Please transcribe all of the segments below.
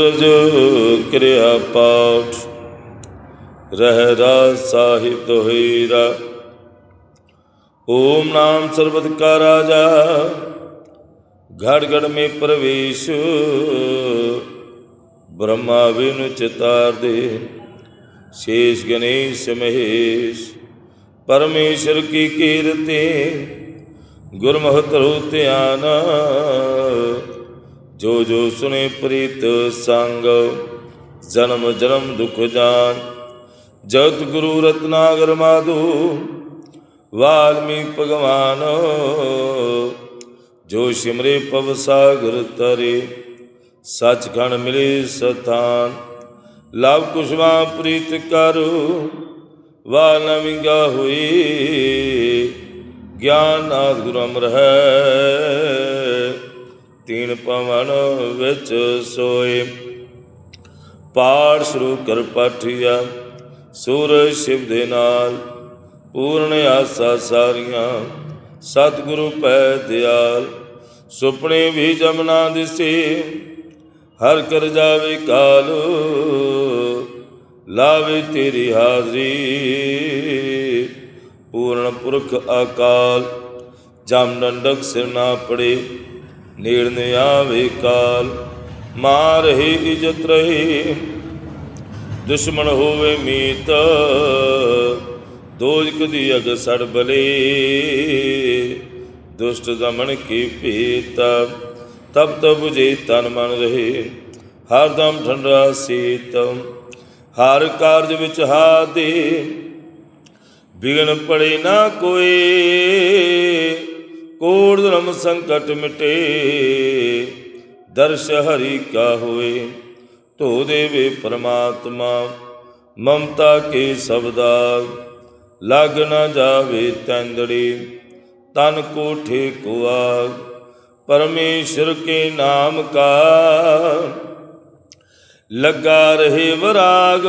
ਰਜ ਕਿਰਿਆ ਪਾਠ। ਰਹਿ ਰਾਸ ਸਾਹਿਬ ਦੋਹੀਰਾ ਓਮ ਨਾਮ ਸਰਬਤ ਕਾ ਰਾਜਾ। ਘੜ ਘੜ ਮੇ ਪ੍ਰਵੇਸ਼। ਬ੍ਰਹਮਾ ਵਿਨ ਚਿਤਾਰ ਦੇ ਸ਼ੇਸ਼ ਗਣੇਸ਼ ਮਹੇਸ਼। ਪਰਮੇਸ਼ਰ ਕੀ ਕੀਰਤੇ। ਗੁਰਮੁਖ ਤਰੁ ਧਿਆਨ। ਜੋ ਜੋ ਸੁਨੇ ਪ੍ਰੀਤ ਸੰਗ, ਜਨਮ ਜਨਮ ਦੁਖ ਜਾਨ। ਜਗਤ ਗੁਰੂ ਰਤਨਾਗਰ ਮਾਧੂ, ਵਾਲਮੀਕ ਭਗਵਾਨ। ਜੋ ਸਿਮਰੇ ਪਵ ਸਾਗਰ ਤਰੇ, ਸਚਖੰਡ ਮਿਲੇ ਸਥਾਨ। ਲਵ ਕੁਸ਼ਵਾ ਪ੍ਰੀਤ ਕਰੋ, ਵਾਲ ਨ ਵਿੰਗਾ ਹੋਈ, ਗਿਆਨ ਨਾਦ ਗੁਰੂ ਅਮਰ ਹੈ। ਤੀਨ ਪਵਨ ਵਿੱਚ ਸੋਏ। ਪਾਠ ਸ਼ੁਰੂ ਕਰ ਪਾਠਿਆ, ਸੂਰਜ ਸ਼ਿਵ ਦੇ ਨਾਲ। ਪੂਰਨ ਆਸਾ ਸਾਰੀਆਂ, ਸਤਿਗੁਰੂ ਪੈ ਦਿਆਲ। ਸੁਪਨੇ ਵੀ ਜਮਨਾ ਦਿਸੇ, ਹਰ ਕਰ ਜਾਵੇ ਕਾਲ। ਲਾਵੇ ਤੇਰੀ ਹਾਜ਼ਰੀ, ਪੂਰਨ ਪੁਰਖ ਅਕਾਲ। ਜਮ ਡੰਡਕ ਸਿਰ ਨਾ ਪੜੇ ਨੇੜ ਨੇ ਆਵੇ ਕਾਲ, ਮਾਰ ਰਹੀ ਇਜਤ ਰਹੀ। ਦੁਸ਼ਮਣ ਹੋਵੇ ਮੀਤ ਦੋਜਕ ਦੀ ਅਗ ਸੜ ਬਲੇ। ਦੁਸ਼ਟ ਦਮਨ ਕੀ ਪੀਤ ਤਬ ਤਬ ਜੇ ਤਨ ਮਨ ਰਹੇ। ਹਰ ਦਮ ਠੰਡਾ ਸੀਤ, ਹਰ ਕਾਰਜ ਵਿੱਚ ਹਾਦੇ। ਬਿਗਨ ਪੜੇ ਨਾ ਕੋਈ। ਕੋੜ ਧਰਮ ਸੰਕਟ ਮਿਟੇ। ਦਰਸ਼ ਹਰੀ ਕਾ ਹੋਏ। ਧੋ ਦੇਵੇ ਪਰਮਾਤਮਾ, ਮਮਤਾ ਕੇ ਸਬਦਾ। ਲਗ ਨਾ ਜਾਵੇ ਤੰਦੜੀ, ਤਨ ਕੋਠੇ ਕੋ ਆਗ ਪਰਮੇਸ਼ਰ ਕੇ ਨਾਮ ਕਾ। ਲੱਗਾ ਰਹੇ ਵਰਾਗ।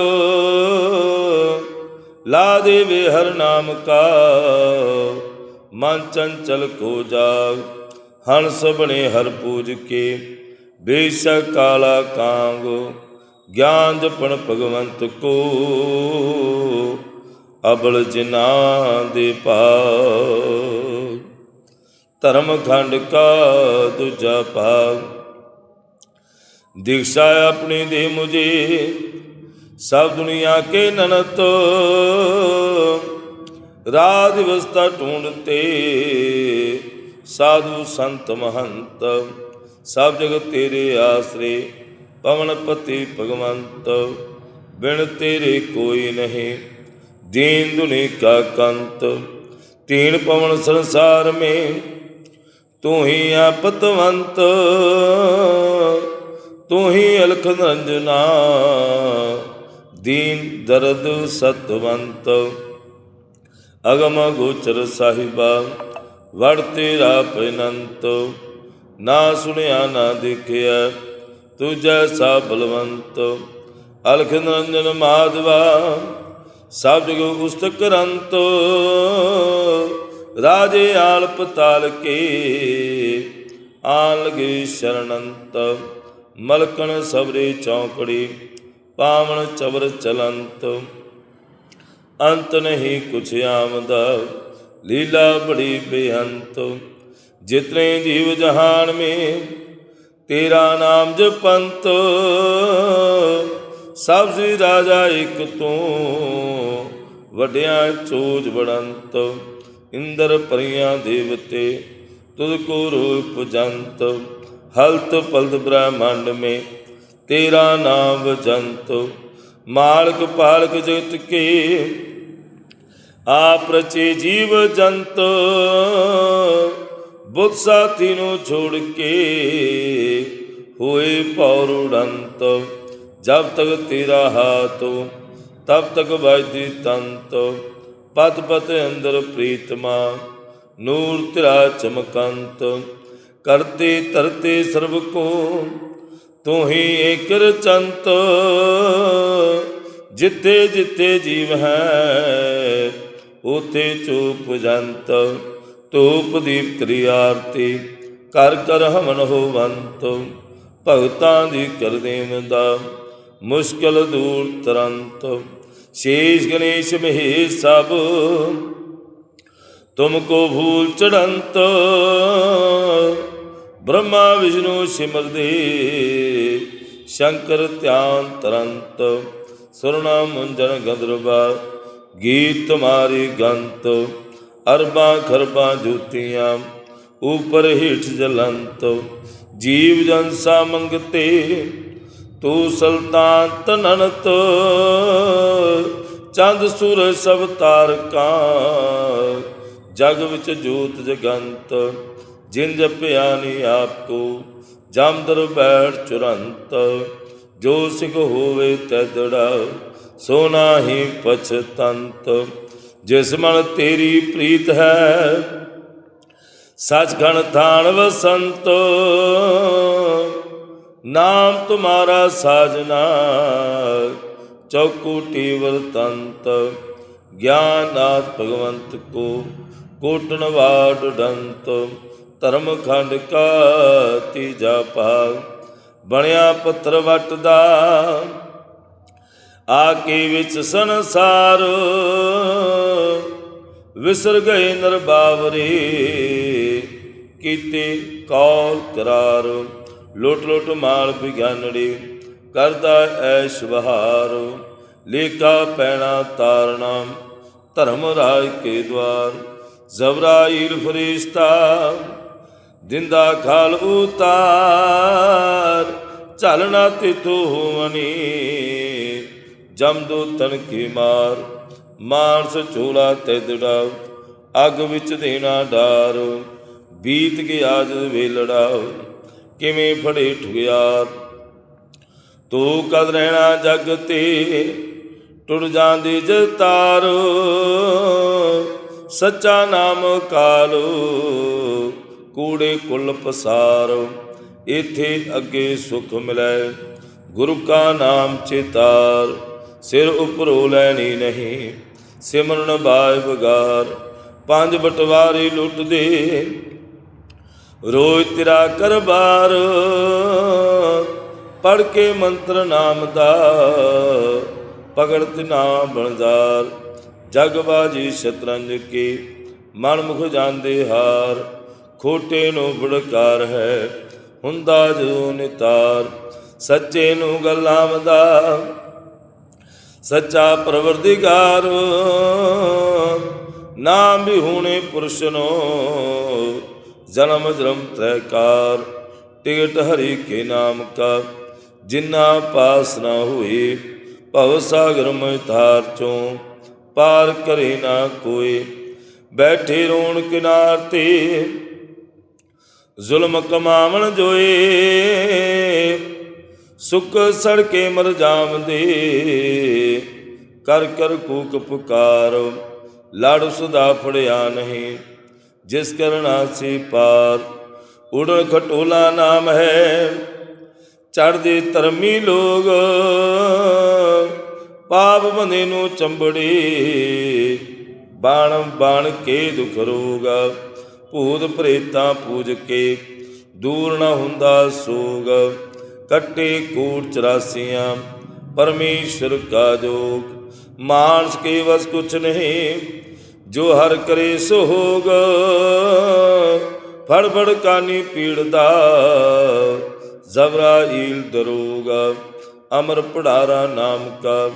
ਲਾ ਦੇਵੇ ਹਰ ਨਾਮ ਕਾ। ਮਨ ਚੰਚਲ ਕੋ ਜਾਗ, ਹਣ ਸਭਨੇ ਹਰ ਪੂਜ ਕੇ। ਬੇਸ਼ਕ ਕਾਲਾ ਕਾਂਗ, ਗਿਆਨ ਜਪਣ ਭਗਵੰਤ ਕੋ। ਅਬਲ ਜਿਨਾ ਦੇ ਭਾਗ, ਧਰਮ ਖੰਡ ਕਾ ਦੂਜਾ ਭਾਗ। ਦਿਖਸਾ ਆਪਣੀ ਦੇ ਮੁਝੇ, ਸਭ ਦੁਨੀਆ ਕੇ ਨਨਤ। ਰਾਤ ਵਿਵਸਥਾ ਢੂੰਡਤੇ ਸਾਧੂ ਸੰਤ ਮਹੰਤ, ਸਭ ਜਗਤ ਤੇਰੇ ਆਸਰੇ, ਪਵਨ ਪਤੀ ਭਗਵੰਤ, ਬਿਨ ਤੇਰੇ ਕੋਈ ਨਹੀਂ, ਦੀਨ ਦੁਨੀ ਕਾ ਕੰਤ, ਤੀਨ ਪਵਨ ਸੰਸਾਰ ਮੇ, ਤੂੰ ਹੀ ਆਪਤਵੰਤ ਤੂੰ ਹੀ ਅਲਖ ਰੰਜਨਾ ਦੀਨ ਦਰਦ ਸਤਵੰਤ। ਅਗਮ ਗੋਚਰ ਸਾਹਿਬਾ, ਵੜ ਤੇਰਾ ਪ੍ਰਨੰਤ, ਨਾ ਸੁਣਿਆ, ਨਾ ਦੇਖਿਆ ਤੂੰ ਜੈਸਾ ਬਲਵੰਤ। ਅਲਖ ਨਿਰੰਜਨ ਮਾਧਵਾ, ਸਭ ਜਗ ਉਸਤਕ ਕਰੰਤ। ਰਾਜੇ ਆਲਪ ਤਾਲ ਕੇ, ਆਨ ਲਗੇ ਸ਼ਰਣੰਤ ਮਲਕਣ ਸਬਰੇ ਚੌਂਕੜੀ ਪਾਵਨ ਚਵਰ ਚਲੰਤ। ਅੰਤ ਨਹੀਂ ਕੁਛ ਆਮਦਾ ਲੀਲਾ ਬੜੀ ਬੇਅੰਤ। ਜਿਤਨੇ ਜੀਵ ਜਹਾਨ ਮੇ, ਤੇਰਾ ਨਾਮ ਜਪੰਤ। ਸਭ ਜੀ ਰਾਜਾ ਇੱਕ ਤੂੰ, ਵਡਿਆ ਚੋਜ ਬੜੰਤ ਇੰਦਰ ਪਰੀਆਂ ਦੇਵਤੇ, ਤੁਧ ਕੋ ਰੂਪ ਜੰਤ। ਹਲਤ ਪਲਤ ਬ੍ਰਹਮੰਡ ਮੇ, ਤੇਰਾ ਨਾਮ ਵਜੰਤ ਮਾਲਕ ਪਾਲਕ ਜਗਤ ਕੇ ਆਪ ਰਚੇ ਜੀਵ ਜੰਤ, ਬੁੱਧ ਸਾਥੀ ਨੂੰ ਛੋੜ ਕੇ ਹੋਏ ਪੌਰ ਜਬ ਤਕ ਤੇਰਾ ਹਾਤੋ ਤਬ ਤਕ ਵਜਦੀ ਤੰਤ, ਪਤ ਪਤ ਅੰਦਰ ਪ੍ਰੀਤਮਾ, ਨੂਰ ਤੇਰਾ ਚਮਕੰਤ। ਕਰਤੇ ਤਰਤੇ ਸਰਬ ਕੋ, ਤੂੰ ਹੀ ਏਕਰ ਚੰਤ ਜਿੱਥੇ ਜਿੱਥੇ ਜੀਵ ਹੈ ਉਥੇ ਚੂਪ ਜੰਤ, ਧੂਪ ਦੀਪ ਕਰੀ ਆਰਤੀ, ਕਰ ਕਰ ਹਮਨ ਹੋਵੰਤ ਭਗਤਾਂ ਦੀ ਕਰਦੇ ਮੰਦਾ ਮੁਸ਼ਕਲ ਦੂਰ ਤਰੰਤ। ਸ਼ੇਸ਼ ਗਣੇਸ਼ ਮਹੇਸ਼ ਸਭ ਤੁਮਕੋ ਭੂਲ ਚੜੰਤ। ਬ੍ਰਹਮਾ ਵਿਸ਼ਨੂੰ ਸਿਮਰਦੇ ਸ਼ੰਕਰ ਧਿਆਨ ਤਰੰਤ। ਸੁਰਨਾ ਮੁੰਜਨ ਗੰਧਰਵਾ ਗੀਤ ਤੁਮਾਰੀ ਗੰਤ, ਅਰਬਾਂ ਖਰਬਾਂ ਜੋਤੀਆਂ, ਉਪਰ ਹੀਠ ਜਲੰਤ। ਜੀਵ ਜਨ ਸਾ ਮੰਗਤੇ, ਤੂੰ ਸੁਲਤਾਨ ਤਨਨਤ। ਚੰਦ ਸੂਰਜ ਸਭ ਤਾਰਕਾਂ, ਜਗ ਵਿੱਚ ਜੋਤ ਜਗੰਤ। ਜਿਨ ਜਪਿਆ ਨੀ ਆਪ ਕੋ ਜਮਦਰ ਬੈਠ ਚੁਰੰਤ। ਜੋ ਸਿਖ ਹੋਵੇ ਤੈਦੜਾ ਸੋ ਨਾਹੀ ਪਛਤੰਤ, ਜਿਸ ਮਨ ਤੇਰੀ ਪ੍ਰੀਤ ਹੈ, ਸਚਖੰਡ ਥਾਨ ਵਸੰਤ ਨਾਮ ਤੁਮਾਰਾ ਸਾਜਨਾ ਚੌਕੂਟੀ ਵਰਤੰਤ ਗਿਆਨਾਥ ਭਗਵੰਤ ਕੋ ਕੋਟਨ ਵਾਟ ਡੰਤ। ਧਰਮ ਖੰਡ ਕਾ ਤੀਜਾ ਭਾਗ, ਬਣਿਆ ਪੱਤਰ ਵਟ ਦਾ ਆ ਕੇ ਵਿੱਚ ਸੰਸਾਰ। ਵਿਸਰ ਗਏ ਨਰ ਬਾਵਰੇ ਕੀਤੇ ਕੌਲ ਕਰਾਰ। ਲੋਟ ਲੋਟ ਮਾਲ ਵਿਗਿਆਨੜੀ ਕਰਦਾ ਐਸ਼ ਬਹਾਰ ਲੇਖਾ ਪੈਣਾ ਤਾਰਨਾ ਧਰਮ ਰਾਜ ਕੇ ਦਵਾਰ। ਜ਼ਬਰਾਈਲ ਫਰਿਸ਼ਤਾ, ਦਿੰਦਾ ਖਾਲ ਉਤਾਰ। ਚਲਣਾ ਤਿਤੂ ਹੋਵਨੀ। ਜਮਦੋ ਤਨ ਕੀ ਮਾਰ, ਮਾਨਸ ਝੋਲਾ ਤੇ ਦੜਾ ਅੱਗ ਵਿੱਚ ਦੇਣਾ ਡਾਰੋ, ਬੀਤ ਗਿਆ ਜਦ ਵੇਲੜਾ ਕਿਵੇਂ ਫੜੇ ਠੁਗਿਆਰ? ਤੂੰ ਕਦ ਰਹਿਣਾ ਜਗ ਤੇ ਟੁੱਟ ਜਾਂਦੀ ਜਤਾਰ ਸੱਚਾ ਨਾਮ ਕਾਲੋ, ਕੂੜੇ ਕੁਲ ਪਸਾਰ ਇਥੇ ਅੱਗੇ ਸੁਖ ਮਿਲੈ, ਗੁਰੂ ਕਾ ਨਾਮ ਚਿਤਾਰ। ਸਿਰ ਉਪਰੋ ਲੈਣੀ ਨਹੀਂ। ਸਿਮਰਨ ਬਾਇ ਬਗਾਰ, ਪੰਜ ਬਟਵਾਰੀ ਲੁੱਟਦੇ। ਰੋਜ਼ ਤੇਰਾ ਕਰਬਾਰ ਪੜ ਕੇ ਮੰਤਰ ਨਾਮ ਦਾ ਤੇ ਨਾਮ ਬਣਜ਼ਾਰ। ਜਗ ਬਾਜੀ ਸ਼ਤਰੰਜ ਕੇ ਮਨ ਮੁਖ ਜਾਂਦੇ ਹਾਰ। ਖੋਟੇ ਨੂੰ ਬੜਕਾਰ ਹੈ, ਹੁੰਦਾ ਜੋ ਨਿਤਾਰ। ਸੱਚੇ ਨੂੰ ਗੱਲਾਂ ਦਾ ਸੱਚਾ ਪਰਵਰਦੀਗਾਰ। ਨਾਮ ਵੀ ਹੋਣੇ ਪੁਰਸ਼ਨੋ, ਜਨਮ ਜਨਮ ਤ੍ਰੈਕਾਰ। ਟਿਕਟ ਹਰੀ ਕੇ ਨਾਮ ਕਾ, ਜਿਨਾ ਪਾਸ ਨਾ ਹੋਏ, ਭਵ ਸਾਗਰ ਮੈਂ ਧਾਰ ਚੋਂ ਪਾਰ ਕਰੇ ਨਾ ਕੋਈ ਬੈਠੇ ਰੋਣ ਕਿਨਾਰ ਤੇ ਜ਼ੁਲਮ ਕਮਾਵਣ ਜੋਏ। ਸੁਖ ਸੜਕੇ ਮਰ ਜਾਵਦੇ। ਕਰ ਕਰ ਕੂਕ ਪੁਕਾਰ, ਲੜ ਸੁਦਾ ਫੜਿਆ ਨਹੀਂ। ਜਿਸ ਕਰਨਾ ਸੀ ਪਾਰ, ਉੜਨ ਖਟੋਲਾ ਨਾਮ ਹੈ। ਚੜਦੇ ਧਰਮੀ ਲੋਗ, ਪਾਪ ਬੰਦੇ ਨੂੰ ਚੰਬੜੀ। ਬਾਣ ਬਾਣ ਕੇ ਦੁਖ ਰੋਗ, ਭੂਤ ਪ੍ਰੇਤਾਂ ਪੂਜ ਕੇ। ਦੂਰ ਨਾ ਹੁੰਦਾ ਸੋਗ ਕੱਟੇ ਕੂੜ ਚਰਾਸੀਆਂ, ਪਰਮੇਸ਼ਰ ਕਾ ਜੋਗ। ਮਾਨਸ ਕੇ ਵਸ ਕੁਛ ਨਹੀਂ, ਜੋ ਹਰ ਕਰੇ ਸੋ ਹੋਗ ਫੜ ਕਾਨੀ ਪੀੜਦਾ ਜ਼ਬਰਾਈਲ ਦਰੋਗ। ਅਮਰ ਪੜਾਰਾ ਨਾਮ ਕਾ,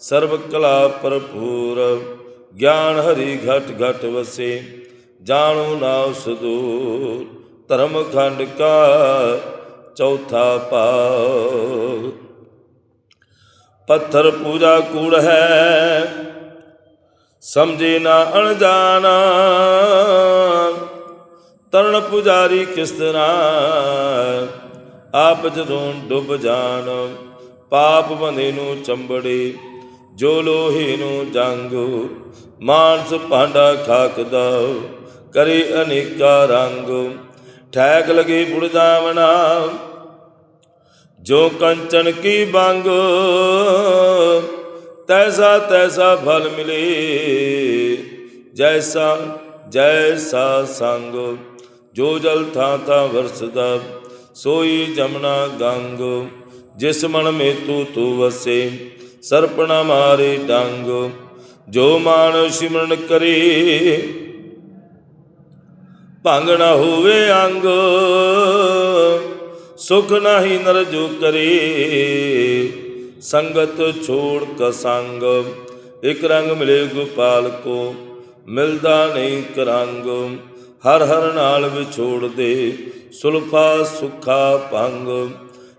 ਸਰਬ ਕਲਾ ਭਰਪੂਰ। ਗਿਆਨ ਹਰੀ ਘਟ ਘਟ ਵਸੇ, ਜਾਣੋ ਨਾਉ ਸਦੂਰ ਧਰਮ ਖੰਡ ਕਾ ਚੌਥਾ ਭਾਗ ਪੱਥਰ ਪੂਜਾ ਕੂੜ ਹੈ, ਸਮਝੇ ਨਾ ਅਣਜਾਣਾ। ਤਰਨ ਪੁਜਾਰੀ ਕਿਸ ਤਰ੍ਹਾਂ, ਆਪ ਜਦੋਂ ਡੁੱਬ ਜਾਣ, ਪਾਪ ਬੰਦੇ ਨੂੰ ਚੰਬੜੇ, ਜੋ ਲੋਹੇ ਨੂੰ ਜੰਗ, ਮਾਨਸ ਭਾਂਡਾ ਖਾਕ ਦਾ ਕਰੇ ਅਨੇਕਾ ਰੰਗ। ਠੈਕ ਲਗੀ ਬੁੜ ਜੋ ਕੰਚਨ ਕੀ ਬੰਗ, ਤੈਸਾ ਤੈਸਾ ਫਲ ਮਿਲੇ। ਜੈਸਾ ਜੈਸਾ ਸੰਗ, ਜੋ ਜਲ ਥਾਂ ਥਾਂ ਵਰਸਦਾ, ਸੋਈ ਜਮਨਾ ਗੰਗ। ਜਿਸ ਮਨ ਮੇ ਤੂ ਤੂ ਵਸੇ, ਸਰਪਣਾ ਮਾਰੇ ਡੰਗ। ਜੋ ਮਾਨ ਸਿਮਰਨ ਕਰੇ ਭੰਗ ਨਾ ਹੋਵੇ ਅੰਗ, ਸੁਖ ਨਾਹੀ ਨਰ ਜੋ ਕਰੇ। ਸੰਗਤ ਛੋੜ ਕਸੰਗ ਇਕ ਰੰਗ ਮਿਲੇ ਗੋਪਾਲ ਕੋ, ਮਿਲਦਾ ਨਹੀਂ ਕਰੰਗ ਹਰ ਹਰ ਨਾਲ ਵਿਛੋੜ ਦੇ, ਸੁਲਫਾ ਸੁਖਾ ਭੰਗ।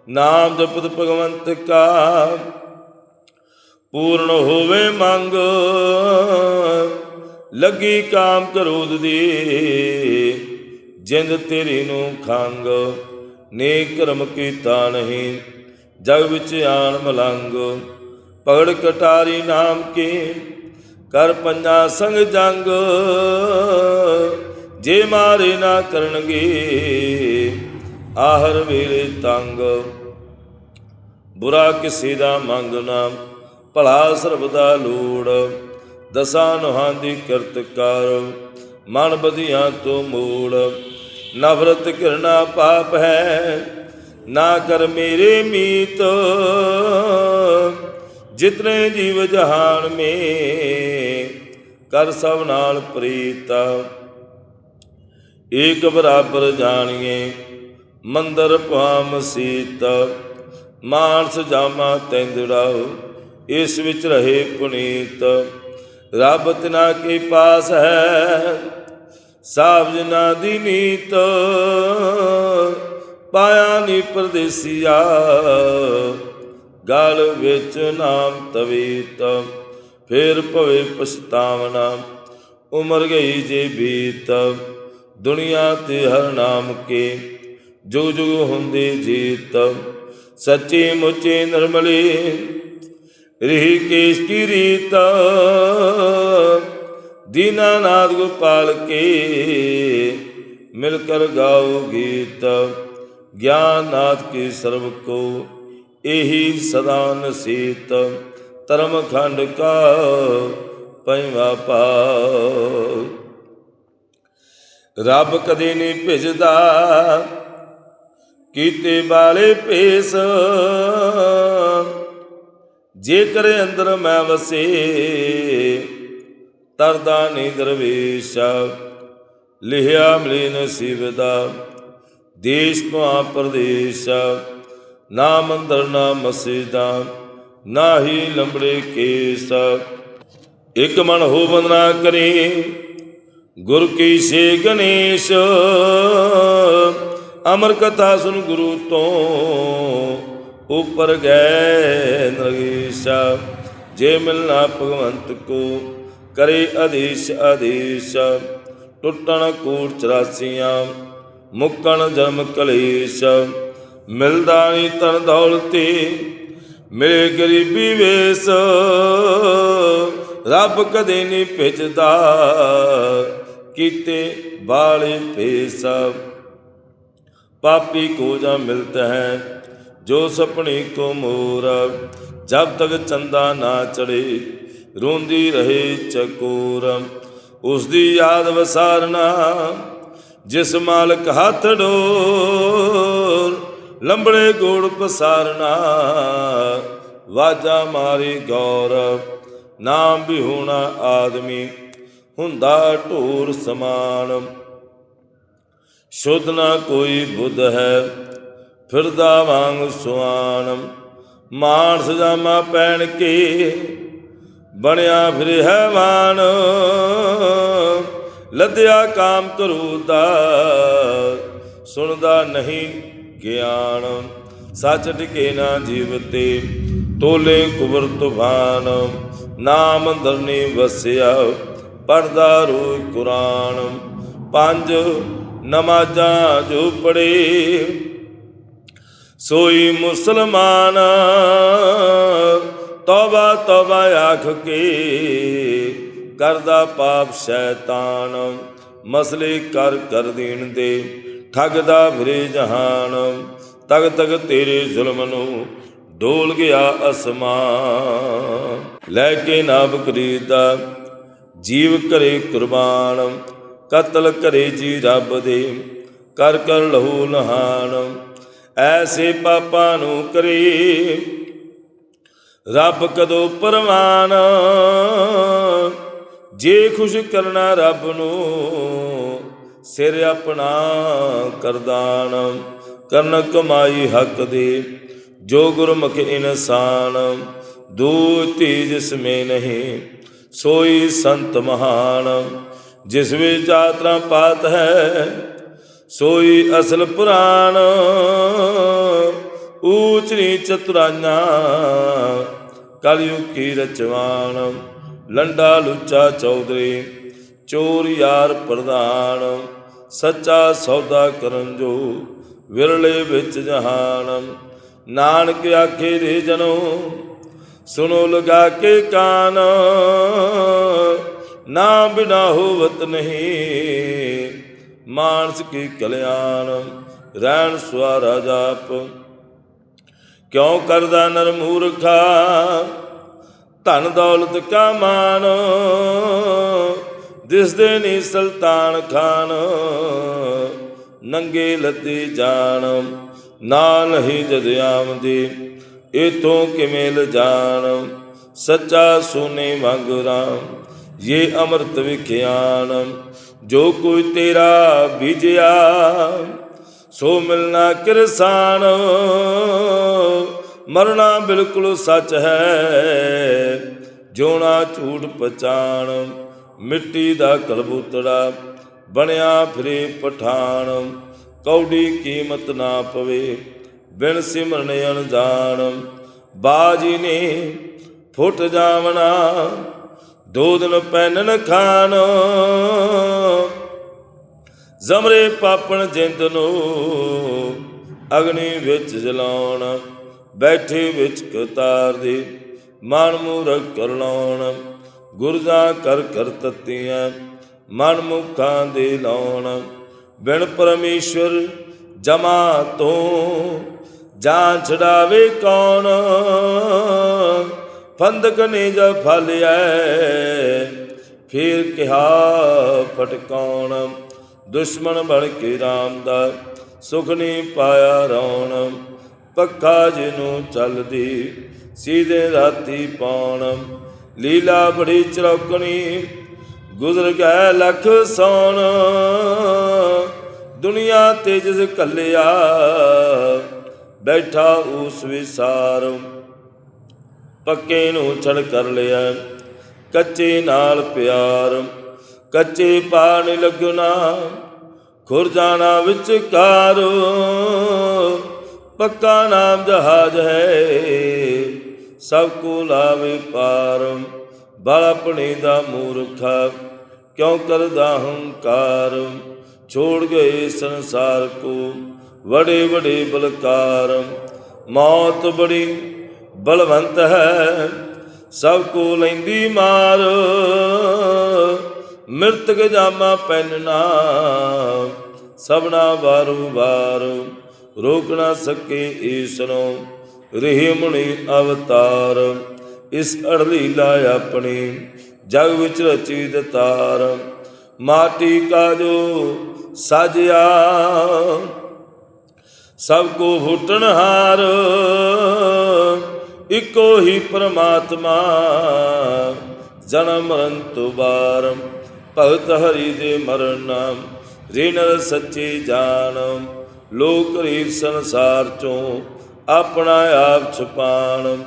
ਨਾਮ ਜਪਤ ਭਗਵੰਤ ਕਾ, ਪੂਰਨ ਹੋਵੇ ਮੰਗ। ਲੱਗੀ ਕਾਮ ਕਰੋਦ ਦੀ, ਜਿੰਦ ਤੇਰੀ ਨੂੰ ਖੰਗ ਨੇ ਕਰਮ ਕੀਤਾ ਨਹੀਂ, ਜਗ ਵਿੱਚ ਆਣ ਮਲੰਗ। ਪਗੜ ਕਟਾਰੀ ਨਾਮ ਕੇ, ਕਰ ਪੰਜਾ ਸੰਗ ਜੰਗ। ਜੇ ਮਾਰੇ ਨਾ ਕਰਨਗੇ, ਆਹਰ ਵੇਲੇ ਤੰਗ। ਬੁਰਾ ਕਿਸੇ ਦਾ ਮੰਗਣਾ ਭਲਾ ਸਰਬ ਦਾ ਲੋੜ। ਦਸਾਂ ਨੋਹਾਂ ਦੀ ਕਿਰਤ ਕਰ, ਮਨ ਬਧੀਆਂ ਤੋਂ ਮੂੜ। ਨਫ਼ਰਤ ਕਰਨਾ ਪਾਪ ਹੈ, ਨਾ ਕਰ ਮੇਰੇ ਮੀਤ। ਜਿਤਨੇ ਜੀਵ ਜਹਾਨ ਮੇ ਕਰ ਸਭ ਨਾਲ ਪ੍ਰੀਤ। ਏਕ ਬਰਾਬਰ ਜਾਣੀਏ, ਮੰਦਰ ਭਾ ਮਸੀਤ ਮਾਨਸ ਜਾਮਾ ਤੈਂਦੜਾਓ ਇਸ ਵਿੱਚ ਰਹੇ ਪੁਨੀਤ। ਰੱਬ ਤਿਨਾ ਕੇ ਪਾਸ ਹੈ, ਸਾਬ ਜਨਾ ਦੀ ਨੀਤ, ਪਾਇਆ ਨੀ ਪਰਦੇਸੀਆ, ਗਲ ਵਿੱਚ ਨਾਮ ਤਵੀਤ, ਫੇਰ ਭਵੇ ਪਛਤਾਵਨਾ, ਉਮਰ ਗਈ ਜੇ ਬੀਤ, ਦੁਨੀਆ ਤੇ ਹਰ ਨਾਮ ਕੇ, ਜੁਗ ਜੁਗ ਹੁੰਦੇ ਜੀਤ, ਸੱਚੇ ਮੁੱਚੇ ਨਿਰਮਲੇ ਰਹੀ ਕੇਸ਼ ਕੀ ਰੀਤ? ਦੀਨਾਨਾਥ ਗੋਪਾਲ ਕੇ ਮਿਲ ਕਰ ਗਾਓ ਗੀਤ। ਗਿਆਨਨਾਥ ਕੀ ਸਰਬ ਕੋ ਇਹੀ ਸਦਾ ਨਸੀਤ। ਧਰਮ ਖੰਡ ਕਾ ਪੰਜਵਾ ਪਾਉ। ਰੱਬ ਕਦੇ ਨਹੀਂ ਭਿਜਦਾ ਕੀਤੇ ਵਾਲੇ ਭੇਸ। ਜੇਕਰ ਅੰਦਰ ਮੈਂ ਵਸੇ, ਤਰਦਾ ਨਹੀਂ ਦਰਵੇਸ਼। ਲਿਹਿਆ ਮਿਲੇ ਨਸੀਬ ਦਾ ਦੇਸ਼ ਭਾ ਪ੍ਰਦੇਸ਼। ਨਾ ਮੰਦਰ, ਨਾ ਮਸਜਿਦਾਂ, ਨਾ ਹੀ ਲੰਬੜੇ ਕੇਸ। ਇਕ ਮਨ ਹੋ ਬੰਦਨਾ ਕਰੇ, ਗੁਰ ਕੀ ਸੇ ਗਣੇਸ਼। ਅਮਰ ਕਥਾ ਸੁਨ ਗੁਰੂ ਤੋਂ ਉਪਰ ਗਏ ਨਰਗੀਸ਼ਾ ਜੇ ਮਿਲਣਾ ਭਗਵੰਤ ਕੋ, ਕਰੇ ਆਦੇਸ਼ ਆਦੇਸ਼ ਟੁੱਟਣ ਕੂੜ ਚਰਾਸੀਆਂ, ਮੁੱਕਣ ਜਨਮ ਕਲੇਸ਼, ਮਿਲਦਾ ਨੀ ਤਨ ਦੌਲਤੀ ਮੇਰੇ ਗਰੀਬੀ ਵੇਸ, ਰੱਬ ਕਦੇ ਨਹੀਂ ਭੇਜਦਾ, ਕੀਤੇ ਬਾਲੇ ਪੇਸਾ। ਪਾਪੀ ਕੋ ਜਾਂ ਮਿਲਤ ਹੈ ਜੋ ਸੁਪਣੀ ਕੋ ਮੋਰ, ਜਬ ਤੱਕ ਚੰਦਾ ਨਾ ਚੜੇ ਰੋਂਦੀ ਰਹੇ ਚਕੋਰ। ਉਸ ਦੀ ਯਾਦ ਵਸਾਰਨਾ, ਜਿਸ ਮਾਲਕ ਹੱਥ ਡੋਰ, ਲੰਬੜੇ ਗੋੜ ਪਸਾਰਨਾ, ਵਾਜਾ ਮਾਰੀ ਗੌਰ। ਨਾਮ ਵੀ ਹੋਣਾ ਆਦਮੀ, ਹੁੰਦਾ ਢੋਰ ਸਮਾਨ। ਸ਼ੁੱਧ ਨਾ ਕੋਈ ਬੁੱਧ ਹੈ ਫਿਰਦਾ ਵਾਂਗ ਸੁਆਨ ਮਾਨਸ ਜਾਮਾ ਪੈਣ ਕੇ ਬਣਿਆ ਫਿਰ ਹੈਵਾਨ। ਲੱਦਿਆ ਕਾਮ ਕਰੂਦਾ ਸੁਣਦਾ ਨਹੀਂ ਗਿਆਨ। ਸੱਚ ਟਿਕੇ ਨਾ ਜੀਵਤੇ ਤੋਲੇ ਕੁਬਰ ਤੂਫਾਨ। ਨਾਮ ਅੰਦਰ ਨੇ ਵਸਿਆ ਪੜਦਾ ਰੋਜ਼ ਕੁਰਾਨ। ਪੰਜ ਨਮਾਜ਼ਾਂ ਜੋ ਪੜੇ ਸੋਈ ਮੁਸਲਮਾਨ। ਤੌਬਾ ਤੌਬਾ ਆਖ ਕੇ ਕਰਦਾ ਪਾਪ ਸ਼ੈਤਾਨ। ਮਸਲੇ ਕਰ ਕਰ ਦੇਣ ਦੇ, ਠੱਗਦਾ ਫਿਰੇ ਜਹਾਨ। ਤਗ ਤਗ ਤੇਰੇ ਜ਼ੁਲਮ ਨੂੰ ਡੋਲ ਗਿਆ ਅਸਮਾਨ। ਲੈ ਕੇ ਨਾ ਕਰੀਦਾ ਜੀਵ ਕਰੇ ਕੁਰਬਾਨ। ਕਤਲ ਕਰੇ ਜੀ ਰੱਬ ਦੇ, ਕਰ ਕਰ ਲਹੂ ਨਹਾਨ। ਐਸੇ ਪਾਪਾਂ ਨੂੰ ਕਰੇ। ਰੱਬ ਕਦੋਂ ਪਰਵਾਨ? ਜੇ ਖੁਸ਼ ਕਰਨਾ ਰੱਬ ਨੂੰ, ਸਿਰ ਆਪਣਾ ਕਰਦਾਨ। ਕਰਨ ਕਮਾਈ ਹੱਕ ਦੇ, ਜੋ ਗੁਰਮੁਖ ਇਨਸਾਨ। ਦੂਤੀ ਜਿਸ ਮੇ ਨਹੀਂ, ਸੋਈ ਸੰਤ ਮਹਾਨ। ਜਿਸ ਵਿੱਚ ਆਤਰਾ ਪਾਤ ਹੈ ਸੋਈ ਅਸਲ ਪੁਰਾਣ ਊਚ ਨੀਚ ਚਤੁਰਾਈਆਂ, ਕਲਯੁਗ ਕੀ ਰਚਵਾਨ, ਲੰਡਾ ਲੁੱਚਾ ਚੌਧਰੀ, ਚੋਰ ਯਾਰ ਪ੍ਰਧਾਨ, ਸੱਚਾ ਸੌਦਾ ਕਰਨ ਜੋ ਵਿਰਲੇ ਵਿੱਚ ਜਹਾਨ। ਨਾਨਕ ਆਖੇ ਦੇ ਜਨੋ ਸੁਨੋ ਲਗਾ ਕੇ ਕਾਨ, ਨਾ ਬਿਨਾ ਹੋਵਤ ਨਹੀਂ। ਮਾਨਸ ਕੀ ਕਲਿਆਣ, ਰਹਿਣ ਸੁਆ ਜਾਪ। ਕਿਉ ਕਰਦਾ ਨਰ ਮੂਰਖਾ? ਧਨ ਦੌਲਤ ਕਾ ਮਾਨ ਦਿਸਦੇ ਨੀ ਸੁਲਤਾਨ ਖਾਨ। ਨੰਗੇ ਲੱਦੇ ਜਾਣ ਨਾ ਨਹੀਂ ਜਦ ਆਮਦੀ ਇਥੋਂ ਕਿਵੇਂ ਲਜਾਨ ਸੱਚਾ ਸੋਨੇ ਮੰਗ ਰਾਮ ਇਹ ਅੰਮ੍ਰਿਤ ਵਿਖਿਆਨ ਜੋ ਕੋਈ ਤੇਰਾ ਬੀਜਿਆ, ਸੋ ਮਿਲਣਾ ਕਿਰਸਾਨ ਮਰਨਾ ਬਿਲਕੁਲ ਸੱਚ ਹੈ ਜੋਣਾ ਝੂਠ ਪਛਾਣ। ਮਿੱਟੀ ਦਾ ਕਲਬੂਤੜਾ ਬਣਿਆ ਫਿਰੇ ਪਠਾਨ ਕੌਡੀ ਕੀਮਤ ਨਾ ਪਵੇ, ਬਿਨ ਸਿਮਰਨ ਅਣਜਾਣ। ਬਾਜੀ ਨੇ ਫੁੱਟ ਜਾਵਣਾ ਦੋ ਦਿਨ ਪੈਨਨ ਖਾਨ। ਜ਼ਮਰੇ ਪਾਪਣ ਜਿੰਦ ਨੂੰ ਅਗਨੀ ਵਿੱਚ ਜਲਾਉਣ, ਬੈਠੇ ਵਿੱਚ ਕਤਾਰ ਦੇ ਮਨ ਮੂਰਖ ਕਰਲਾਉਣ। ਗੁਰਦਾ ਕਰ ਕਰ ਤਤੀਆਂ ਮਨ ਮੁਖਾਂ ਦੇ ਲਾਉਣ। ਬਿਨ ਪਰਮੇਸ਼ਵਰ ਜਮਾ ਤੋਂ ਜਾਂ ਛਡਾਵੇ ਕੌਣ? ਫੰਦਕ ਨੇ ਜ ਫਲਿਆ ਫਿਰ ਕਿਹਾ ਫਟਕਾਉਣ ਦੁਸ਼ਮਣ ਬਣ ਕੇ ਰਾਮ ਦਾ ਸੁਖ ਨਹੀਂ ਪਾਇਆ ਰੌਣ। ਪੱਖਾ ਜਿਹਨੂੰ ਚੱਲਦੀ, ਸੀਧੇ ਰਾਤੀ ਪਾਉਣ ਲੀਲਾ ਬੜੀ ਚਰੌਕਣੀ, ਗੁਜ਼ਰ ਗਏ ਲੱਖ ਸੌਣ। ਦੁਨੀਆ ਤੇ ਜਿਸ ਕੱਲਿਆ ਬੈਠਾ ਉਸ ਵਿਸਾਰ। ਪੱਕੇ ਨੂੰ ਛੜ ਕਰ ਲਿਆ। ਕੱਚੇ ਨਾਲ ਪਿਆਰ, ਕੱਚੇ ਪਾਣ ਲੱਗਣਾ ਖੁਰ ਜਾਣਾ ਵਿੱਚ ਪੱਕਾ ਨਾਮ ਜਹਾਜ ਹੈ। ਸਭ ਕੋ ਲਾਵੇ ਪਾਰ, ਬਲ ਆਪਣੀ ਦਾ ਮੂਰਖਾ, ਕਿਉਂ ਕਰਦਾ ਹੰਕਾਰ? ਛੋੜ ਗਏ ਸੰਸਾਰ ਕੋ ਵੜੇ ਵੜੇ ਬਲਕਾਰ, ਮੌਤ ਬੜੀ ਬਲਵੰਤ ਹੈ ਸਭ ਕੋ ਲੈਂਦੀ ਮਾਰ। ਮਿਰਤਕ ਜਾਮਾ ਪਹਿਨਣਾ ਸਭਨਾ ਵਾਰੂ ਵਾਰ। ਰੋਕ ਨਾ ਸਕੇ ਈਸ ਨੂੰ ਰਹਿ ਮੁਨੀ ਅਵਤਾਰ। ਇਸ ਅੜਲੀਲਾ ਆਪਣੀ ਜਗ ਵਿੱਚ ਰਚੀ ਦਤਾਰ। ਮਾਟੀ ਕਾ ਜੋ ਸਾਜਿਆ, ਸਭ ਕੋ ਹੁਟਣ ਹਾਰ। ਇਕੋ ਹੀ ਪ੍ਰਮਾਤਮਾ, ਜਨਮ ਮਰਨ ਤੋਂ ਬਾਰ ਭਗਤ ਹਰੀ ਦੇ ਮਰਨ ਨਾਮ ਰਿਨਰ ਸੱਚੀ ਜਾਣ ਲੋਕ ਰੀਤ ਸੰਸਾਰ ਚੋਂ ਆਪਣਾ ਆਪ ਛੁਪਾਣ।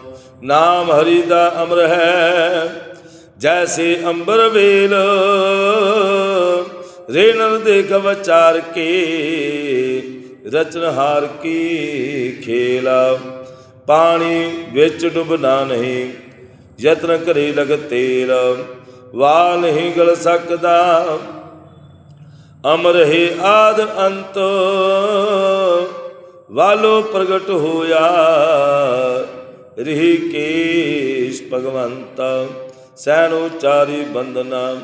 ਨਾਮ ਹਰੀ ਦਾ ਅਮਰ ਹੈ, ਜੈਸੇ ਅੰਬਰ ਵੇਲ। ਰੇਨਰ ਦੇਖ ਵਿਚਾਰ ਕੇ, ਰਚਨਹਾਰ ਕੀ ਖੇਲਾ ਪਾਣੀ ਵਿੱਚ ਡੁੱਬਣਾ ਨਹੀਂ, ਯਤਨ ਕਰੇ ਲਗ ਤੇਲ ਵਾ ਨਹੀਂ ਗਲ ਸਕਦਾ। ਅਮਰ ਹੈ ਆਦ ਅੰਤ, ਵਾਲੋ ਪ੍ਰਗਟ ਹੋਇਆ। ਰਿਹ ਕੇਸ਼ ਭਗਵੰਤ ਸੈਨ ਉਚਾਰੀ ਬੰਦਨਾ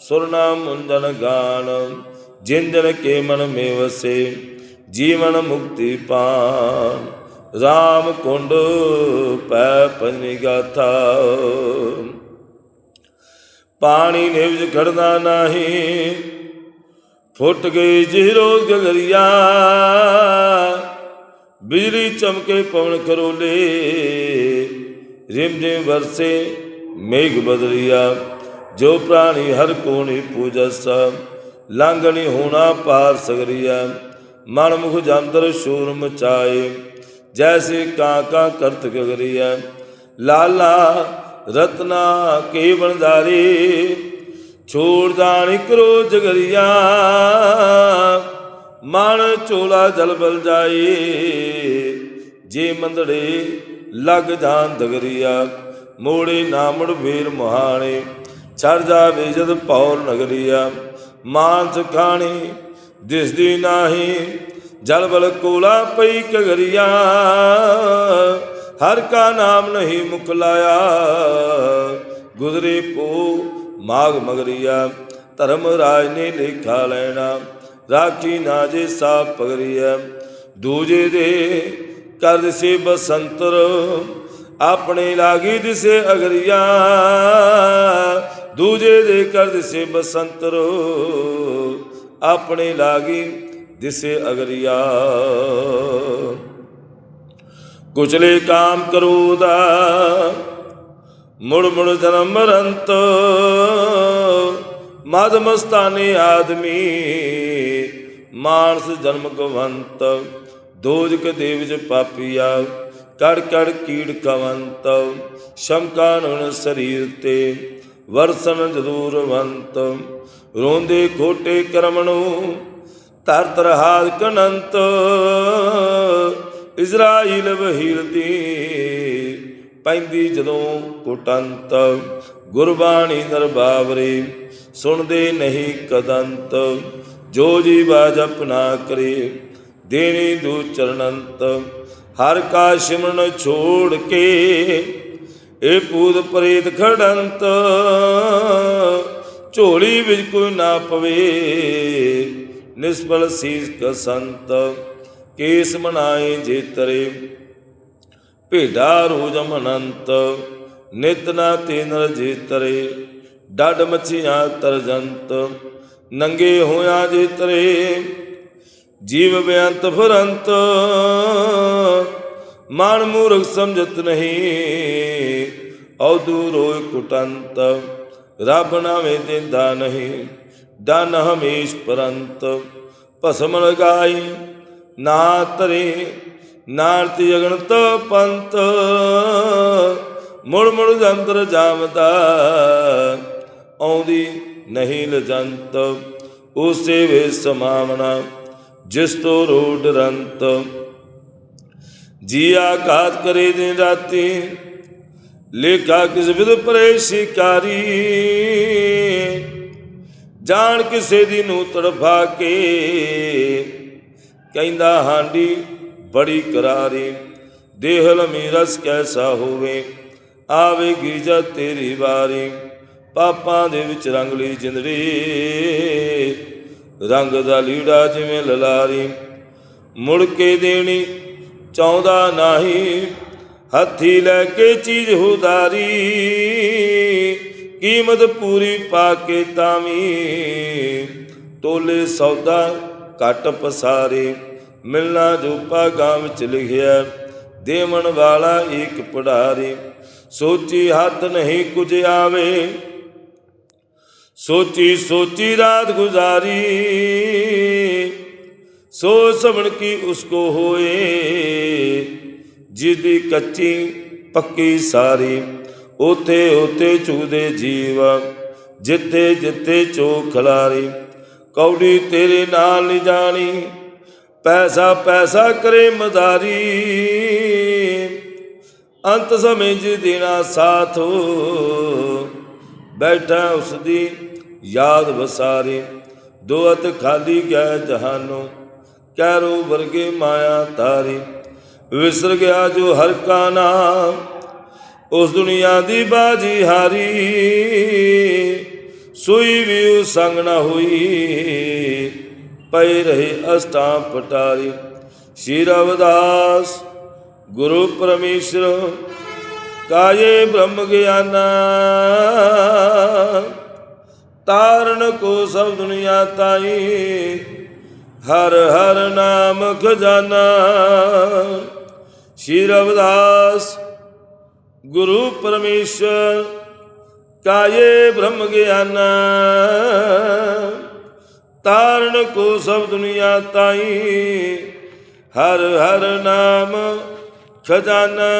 ਸੁਰਨਾ ਮੁੰਦਨ ਗਾਨ ਜਿੰਦਨ ਕੇ ਮਨ ਮੇ ਜੀਵਨ ਮੁਕਤੀ ਪਾਨ ਰਾਮ ਕੁੰਡ ਪੈ ਪਨੀ ਗਾਥਾ ਪਾਣੀ ਨਿਵਜ ਖੜਦਾ ਨਹੀਂ, ਫੁੱਟ ਗਈ ਜੀ ਗਗਰੀਆ ਬਿਜਲੀ ਚਮਕੇ ਪਵਨ ਕਰੋਲੇ, ਰਿਮ ਰਿਮ ਵਰਸੇ ਮੇਘ ਬਦਰੀਆ। ਜੋ ਪ੍ਰਾਣੀ ਹਰ ਕੋਣੀ ਪੂਜਸ ਲਾਂਗਣੀ ਹੋਣਾ ਪਾਰ ਸਗਰੀਆ। ਮਨ ਮੁਖ ਜੰਦਰ ਸ਼ੂਰ ਮਚਾਏ ਜੈਸੇ ਕਾਂ ਕਾਂ ਕਰਤ ਗਗਰੀਆ ਲਾਲਾ ਰਤਨਾ ਕੇ ਬਣਦਾਰੇ ਛੋੜ ਦਾਨ ਕਰੋ ਜਗਰੀਆ ਮਨ ਚੋਲਾ ਜਲ ਬਲ ਜਾਏ ਜੇ ਮੰਦੜੇ ਲਗ ਜਾਨ ਦਗਰੀਆ ਮੋੜੇ ਨਾਮੜ ਵੀਰ ਮੁਹਾਣੇ ਛੜ ਜਾਵੇ ਜਦ ਪੌਰ ਨਗਰੀਆ ਮਾਨਸ ਖਾਣੀ ਦਿਸਦੀ ਨਾਹੀ ਜਲ ਬਲ ਕੋਲਾ ਪਈ ਕਗਰੀਆ ਹਰ ਕਾ ਨਾਮ ਨਹੀਂ ਮੁਖ ਲਾਇਆ। ਗੁਜ਼ਰੇ ਪੋ ਮਾਗ ਮਗਰੀਆ। ਧਰਮ ਰਾਜ ਨੇ ਲੇਖਾ ਲੈਣਾ। ਰਾਖੀ ਨਾ ਜੇ ਸਾ ਪਗਰੀਆ। ਦੂਜੇ ਦੇ ਕਰ ਦਿਸੇ ਬਸੰਤਰ। ਆਪਣੇ ਲਾਗੀ ਦਿਸੇ ਅਗਰੀਆ। ਦੂਜੇ ਦੇ ਕਰ ਦਿਸੇ ਬਸੰਤਰ। ਆਪਣੇ ਲਾਗੀ ਦਿਸੇ ਅਗਰੀਆ। ਕੁਚਲੇ ਕਾਮ ਕਰੋਦਾ ਮੁੜ ਮੁੜ ਜਨਮ ਮਰੰਤ ਮਦ ਮਸਤਾਨੇ ਆਦਮੀ, ਮਾਨਸ ਜਨਮ ਗਵੰਤ। ਦੋਜਕ ਦੇਵ ਜ ਪਾਪੀਆ ਕੜ ਕੜ ਕੀੜ ਕਵੰਤ ਸ਼ਮਕਾਨੂਨ ਸਰੀਰ ਤੇ ਵਰਸਨ ਜਦੂਰਵੰਤ ਰੋਂਦੇ ਖੋਟੇ ਕਰਮਣੋ ਨੂੰ ਤਰ ਤਰ ਹਾਦ ਕਨੰਤ, ਇਜ਼ਰਾਈਲ ਵਹੀਲ ਪੈਂਦੀ ਜਦੋਂ ਕੁਟੰਤ। ਗੁਰਬਾਣੀ ਦਰਬਾਵਰੇ ਸੁਣਦੇ ਨਹੀਂ ਕਦੰਤ, ਜੋ ਜੀ ਬਾਜ ਨਾ ਕਰੇ, ਦੇਣੀ ਦੂ ਚਰਨੰਤ। ਹਰ ਕਾ ਸਿਮਰਨ ਛੋੜ ਕੇ ਇਹ ਪੂਤ ਪ੍ਰੇਤ ਖੜੰਤ, ਝੋਲੀ ਵਿੱਚ ਕੋਈ ਨਾ ਪਵੇ। ਨਿਸਬਲ ਸੀਸ ਸੰਤ, ਕੇਸ ਮਨਾਏ ਜੇਤਰੇ। ਭੇਡਾ ਰੋਜ ਮਨੰਤ, ਨਿਤ ਨਾ ਤੇ ਨਰ ਜੇਤਰੇ। ਡੱਡ ਮੱਛੀਆਂ ਤਰਜੰਤ, ਨੰਗੇ ਹੋਇਆ ਜੇਤਰੇ। ਜੀਵ ਬੇਅੰਤ ਫਰੰਤ ਮਨ ਮੂਰਖ ਸਮਝਤ ਨਹੀਂ। ਔਦੂ ਰੋਇ ਕੁਟੰਤ, ਰੱਬ ਨਾਵੇਂ ਦਿੰਦਾ ਨਹੀਂ। ਦਨ ਹਮੇਸ਼ ਪਰੰਤ ਭਸਮ ਲਗਾਈ ਨਾ ਤਰੇ ਨਾਰਤ ਜਗਨਤ ਪੰਤ, ਮੁੜ ਮੁੜ ਜੰਤਰ ਜਾਮਦਾ ਆਉਂਦੀ ਨਹੀਂ ਲਜੰਤ, ਉਸੇ ਵੇ ਸਮਾਵਣਾ ਜਿਸ ਤੋਂ ਰੋਡ ਰੰਤ। ਜੀਆ ਘਾਤ ਕਰੇ ਦਿਨ ਰਾਤੀ, ਲੇਖਾ ਕਿਸ ਵਿਦ ਪਰੇ ਸ਼ਿਕਾਰੀ ਜਾਣ ਕਿਸੇ ਦੀ ਨੂੰ ਤੜਫਾ ਕੇ। ਕਹਿੰਦਾ, ਹਾਂਡੀ, ਬੜੀ ਕਰਾਰੀ ਦੇਹ ਲਮੀ ਕੈਸਾ ਹੋਵੇ। ਆਵੇਗੀ ਜਦ ਤੇਰੀ ਵਾਰੀ। ਪਾਪਾਂ ਦੇ ਵਿੱਚ ਰੰਗਲੀ ਜਿੰਦੜੀ। ਰੰਗ ਦਾ ਲੀੜਾ ਜਿਵੇਂ ਲਲਾਰੀ। ਮੁੜ ਕੇ ਦੇਣੀ ਚਾਹੁੰਦਾ ਨਹੀਂ। ਹੱਥੀ ਲੈ ਕੇ ਚੀਜ਼ ਹੁਦਾਰੀ। ਕੀਮਤ ਪੂਰੀ ਪਾ ਕੇ ਤਾਵੀਂ। ਤੋਲੇ ਸੌਦਾ ਘਟ ਪਸਾਰੇ, ਮਿਲਣਾ ਜੋ ਭਾਗਾਂ ਵਿੱਚ ਲਿਖਿਆ, ਦੇਵਣ ਵਾਲਾ ਏਕ ਪੜਾਰੀ ਸੋਚੀ ਹੱਥ ਨਹੀਂ ਕੁਝ ਆਵੇ, ਸੋਚੀ ਸੋਚੀ ਰਾਤ ਗੁਜ਼ਾਰੀ। ਸੋ ਸਵਣ ਕੀ ਉਸਕੋ ਹੋਏ, ਜਿਹਦੀ ਕੱਚੀ ਪੱਕੀ ਸਾਰੀ। ਉਥੇ ਉਥੇ ਚੂਦੇ ਜੀਵ, ਜਿੱਥੇ ਜਿੱਥੇ ਚੋ ਖਲਾਰੀ ਕੌੜੀ ਤੇਰੇ ਨਾਲ ਨਹੀਂ ਜਾਣੀ, ਪੈਸਾ ਪੈਸਾ ਕਰੇ ਮਦਾਰੀ। ਅੰਤ ਸਮੇਂ ਚ ਦੇਣਾ ਸਾਥ, ਬੈਠਾ ਉਸ ਦੀ ਯਾਦ ਵਸਾਰੀ। ਦੋ ਖਾਲੀ ਗਏ ਜਹਾਨੋਂ, ਕੈਰੋ ਵਰਗੇ ਮਾਇਆ ਤਾਰੀ। ਵਿਸਰ ਗਿਆ ਜੋ ਹਰ ਕਾ ਨਾਮ ਉਸ ਦੁਨੀਆ ਦੀ ਬਾਜੀ ਹਾਰੀ। ਸੋਈ ਵੀ ਉਸ ਸੰਗ ਨਾ ਹੋਈ। ਪਏ ਰਹੇ ਅਸ਼ਟਾਂ ਪਟਾਰੀ। ਸ਼੍ਰੀ ਰਵਦਾਸ, ਗੁਰੂ ਪਰਮੇਸ਼ਰ, ਕਾਏ ਬ੍ਰਹਮ ਗਿਆਨਾ। ਤਾਰਨ ਕੋ ਸਭ ਦੁਨੀਆ ਤਾਈ, ਹਰ ਹਰ ਨਾਮ ਖਜ਼ਾਨਾ। ਸ਼੍ਰੀ ਰਵਦਾਸ ਗੁਰੂ ਪਰਮੇਸ਼ਰ ਕਾਏ ਬ੍ਰਹਮ ਗਿਆਨਾ। ਤਾਰਨ ਕੋ ਸਭ ਦੁਨੀਆ ਤਾਈ ਹਰ ਹਰ ਨਾਮ ਖਜ਼ਾਨਾ।